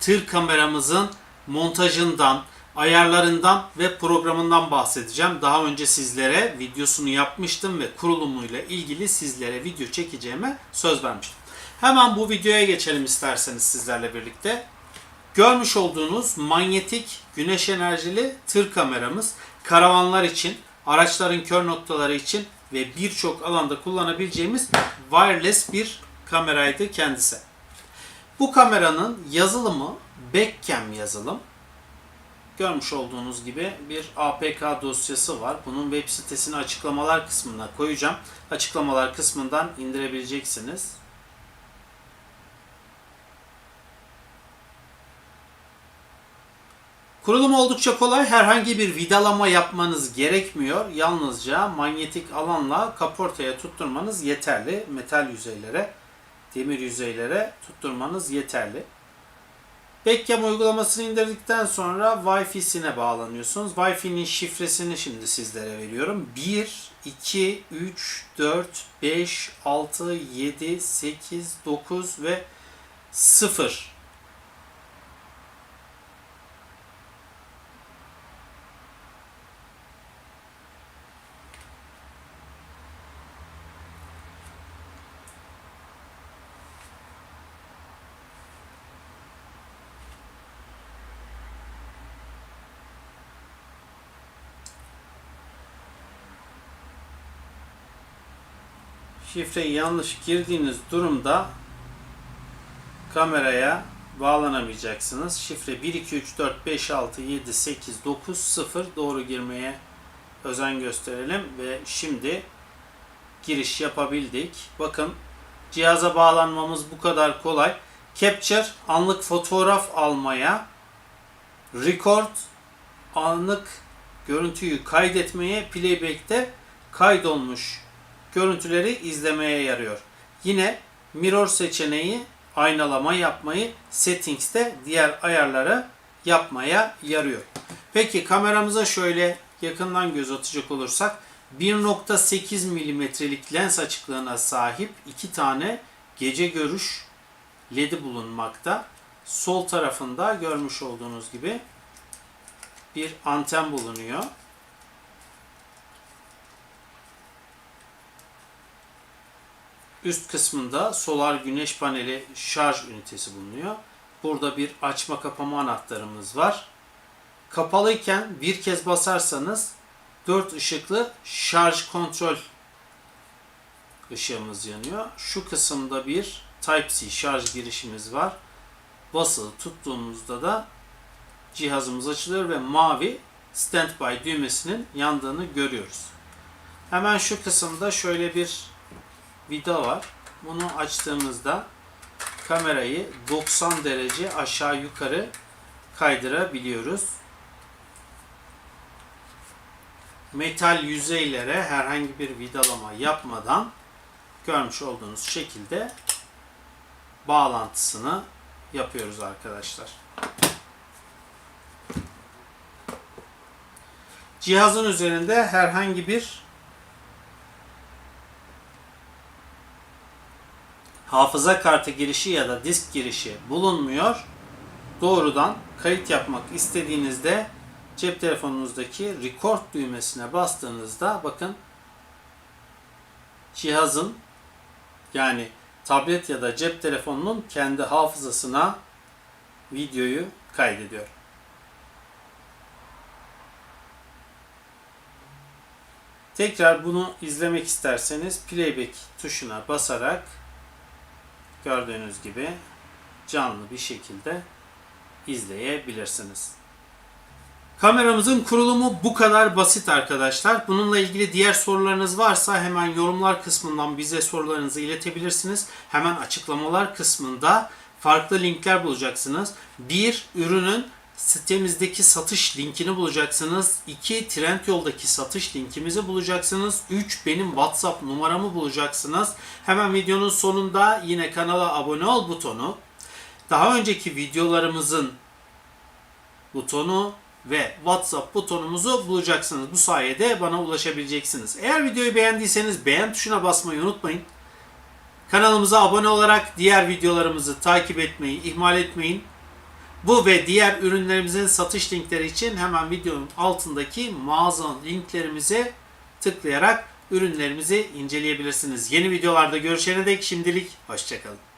tır kameramızın montajından, ayarlarından ve programından bahsedeceğim. Daha önce sizlere videosunu yapmıştım ve kurulumuyla ilgili sizlere video çekeceğime söz vermiştim. Hemen bu videoya geçelim isterseniz sizlerle birlikte. Görmüş olduğunuz manyetik güneş enerjili tır kameramız karavanlar için, araçların kör noktaları için ve birçok alanda kullanabileceğimiz wireless bir kameraydı kendisi. Bu kameranın yazılımı Backcam yazılım. Görmüş olduğunuz gibi bir APK dosyası var. Bunun web sitesini açıklamalar kısmına koyacağım. Açıklamalar kısmından indirebileceksiniz. Kurulum oldukça kolay. Herhangi bir vidalama yapmanız gerekmiyor. Yalnızca manyetik alanla kaportaya tutturmanız yeterli. Metal yüzeylere, demir yüzeylere tutturmanız yeterli. Backcam uygulamasını indirdikten sonra Wi-Fi'sine bağlanıyorsunuz. Wi-Fi'nin şifresini şimdi sizlere veriyorum. 1, 2, 3, 4, 5, 6, 7, 8, 9 ve 0. Şifreyi yanlış girdiğiniz durumda kameraya bağlanamayacaksınız. Şifre 1 2 3 4 5 6 7 8 9 0 doğru girmeye özen gösterelim ve şimdi giriş yapabildik. Bakın cihaza bağlanmamız bu kadar kolay. Capture anlık fotoğraf almaya, record anlık görüntüyü kaydetmeye, playback'te kaydolmuş görüntüleri izlemeye yarıyor. Yine mirror seçeneği aynalama yapmayı settings'te diğer ayarları yapmaya yarıyor. Peki kameramıza şöyle yakından göz atacak olursak 1.8 milimetrelik lens açıklığına sahip iki tane gece görüş ledi bulunmakta. Sol tarafında görmüş olduğunuz gibi bir anten bulunuyor. Üst kısmında solar güneş paneli şarj ünitesi bulunuyor. Burada bir açma kapama anahtarımız var. Kapalıyken bir kez basarsanız 4 ışıklı şarj kontrol ışığımız yanıyor. Şu kısımda bir Type-C şarj girişimiz var. Basılı tuttuğumuzda da cihazımız açılıyor ve mavi standby düğmesinin yandığını görüyoruz. Hemen şu kısımda şöyle bir vida var. Bunu açtığımızda kamerayı 90 derece aşağı yukarı kaydırabiliyoruz. Metal yüzeylere herhangi bir vidalama yapmadan görmüş olduğunuz şekilde bağlantısını yapıyoruz arkadaşlar. Cihazın üzerinde herhangi bir hafıza kartı girişi ya da disk girişi bulunmuyor. Doğrudan kayıt yapmak istediğinizde cep telefonunuzdaki record düğmesine bastığınızda bakın cihazın yani tablet ya da cep telefonunun kendi hafızasına videoyu kaydediyor. Tekrar bunu izlemek isterseniz playback tuşuna basarak gördüğünüz gibi canlı bir şekilde izleyebilirsiniz. Kameramızın kurulumu bu kadar basit arkadaşlar. Bununla ilgili diğer sorularınız varsa hemen yorumlar kısmından bize sorularınızı iletebilirsiniz. Hemen açıklamalar kısmında farklı linkler bulacaksınız. Bir, ürünün sitemizdeki satış linkini bulacaksınız. 2. Trendyol'daki satış linkimizi bulacaksınız. 3. Benim WhatsApp numaramı bulacaksınız. Hemen videonun sonunda yine kanala abone ol butonu. Daha önceki videolarımızın butonu ve WhatsApp butonumuzu bulacaksınız. Bu sayede bana ulaşabileceksiniz. Eğer videoyu beğendiyseniz beğen tuşuna basmayı unutmayın. Kanalımıza abone olarak diğer videolarımızı takip etmeyi ihmal etmeyin. Bu ve diğer ürünlerimizin satış linkleri için hemen videonun altındaki mağaza linklerimize tıklayarak ürünlerimizi inceleyebilirsiniz. Yeni videolarda görüşene dek şimdilik hoşçakalın.